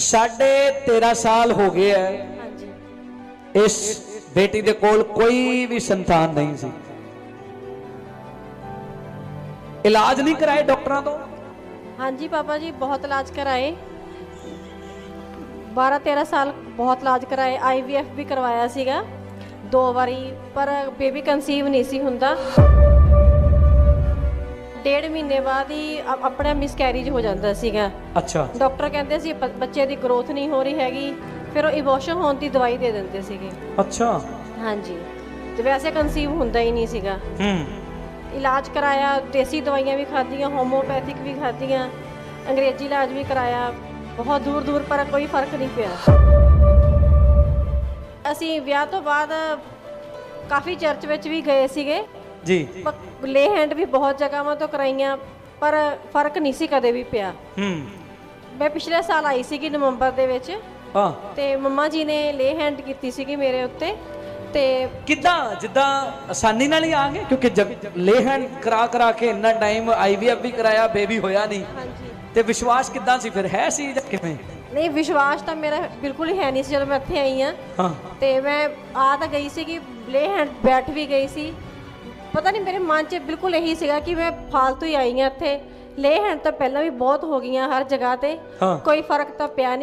ਸਾਢੇ 13 ਸਾਲ ਹੋ ਗਏ ਹੈ ਇਸ ਬੇਟੀ ਦੇ ਕੋਲ ਕੋਈ ਵੀ ਸੰਤਾਨ ਨਹੀਂ ਸੀ। ਇਲਾਜ ਨਹੀਂ ਕਰਾਏ ਡਾਕਟਰਾਂ ਤੋਂ? ਹਾਂਜੀ ਪਾਪਾ ਜੀ ਬਹੁਤ ਇਲਾਜ ਕਰਾਏ। 12 13 ਸਾਲ ਬਹੁਤ ਇਲਾਜ ਕਰਾਏ। ਆਈਵੀਐਫ ਵੀ ਕਰਵਾਇਆ ਸੀਗਾ। ਦੋ ਵਾਰੀ ਪਰ ਬੇਬੀ ਕਨਸੀਵ ਨਹੀਂ ਸੀ ਹੁੰਦਾ। ਡੇਢ ਮਹੀਨੇ ਬਾਅਦ ਹੀ ਆ- ਆਪਣਾ ਮਿਸਕੈਰੀਜ ਹੋ ਜਾਂਦਾ ਸੀਗਾ। ਅੱਛਾ। ਡਾਕਟਰ ਕਹਿੰਦੇ ਸੀ ਬ- ਬੱਚੇ ਦੀ ਗਰੋਥ ਨਹੀਂ ਹੋ ਰਹੀ ਹੈਗੀ। ਫਿਰ ਉਹ ਇਮੋਸ਼ਨ ਹੋਣ ਦੀ ਦਵਾਈ ਦੇ ਦਿੰਦੇ ਸੀਗੇ। ਅੱਛਾ। ਹਾਂਜੀ। ਤੇ ਵੈਸੇ ਕਨਸੀਵ ਹੁੰਦਾ ਹੀ ਨਹੀਂ ਸੀਗਾ। ਹੂੰ। ਇਲਾਜ ਕਰਾਇਆ ਦੇਸੀ ਦਵਾਈਆਂ ਵੀ ਖਾਧੀਆਂ ਹੋਮੋਪੈਥਿਕ ਵੀ ਖਾਧੀਆਂ ਅੰਗਰੇਜ਼ੀ ਇਲਾਜ ਵੀ ਕਰਾਇਆ। ਬਹੁਤ ਦੂਰ ਦੂਰ ਪਰ ਕੋਈ ਫ਼ਰਕ ਨਹੀਂ ਪਿਆ। ਅਸੀਂ ਵਿਆਹ ਤੋਂ ਬਾਅਦ ਕਾਫੀ ਚਰਚ ਵਿੱਚ ਵੀ ਗਏ ਸੀਗੇ। ਜੀ। ਲੇ ਹੈਂਡ ਵੀ ਬਹੁਤ ਜਗ੍ਹਾਵਾਂ ਤੋਂ ਕਰਾਈਆਂ ਪਰ ਫ਼ਰਕ ਨਹੀਂ ਸੀ ਕਦੇ ਵੀ ਪਿਆ। ਹੂੰ। ਮੈਂ ਪਿਛਲੇ ਸਾਲ ਆਈ ਸੀਗੀ ਨਵੰਬਰ ਦੇ ਵਿੱਚ। ਹਾਂ। ਤੇ ਮੰਮਾ ਜੀ ਨੇ ਲੇ ਹੈਂਡ ਕੀਤੀ ਸੀਗੀ ਮੇਰੇ ਉੱਤੇ। ਤੇ ਕਿੱਦਾਂ? ਜਿੱਦਾਂ ਆਸਾਨੀ ਨਾਲ ਹੀ ਆ ਗਏ? ਕਿਉਂਕਿ ਜਗ- ਲੇਹਨ ਕਰਾ ਕਰਾ ਕੇ ਇੰਨਾ ਟਾਈਮ ਆਈਵੀਐਫ ਵੀ ਕਰਾਇਆ ਬੇਬੀ ਹੋਇਆ ਨਹੀਂ। ਹਾਂਜੀ। ਤੇ ਵਿਸ਼ਵਾਸ ਕਿੱਦਾਂ ਸੀ? ਫਿਰ ਹੈ ਸੀ ਜਾਂ ਕਿਵੇਂ? ਨਹੀਂ ਵਿਸ਼ਵਾਸ ਤਾਂ ਮੇਰਾ ਬਿਲਕੁਲ ਹੀ ਹੈ ਨਹੀਂ ਸੀ ਜਦੋਂ ਮੈਂ ਇੱਥੇ ਆਈ ਆ ਹਾਂ। ਤੇ ਮੈਂ ਆ ਤਾਂ ਗਈ ਸੀ ਕਿ ਲੇ ਹੈਂਡ ਬੈਠ ਵੀ ਗਈ ਸੀ। ਪਤਾ ਨਹੀਂ ਮੇਰੇ ਮਨ 'ਚ ਬਿਲਕੁਲ ਇਹੀ ਸੀਗਾ ਕਿ ਮੈਂ ਫਾਲਤੂ ਹੀ ਆਈ ਆ ਇੱਥੇ। ਲੇ ਹੈਂਡ ਤਾਂ ਪਹਿਲਾਂ ਵੀ ਬਹੁਤ ਹੋ ਗਈਆਂ ਹਰ ਜਗ੍ਹਾ ਤੇ। ਹਾਂ। ਕੋਈ ਫ਼ਰਕ ਤਾਂ ਪਿਆ ਨਹੀਂ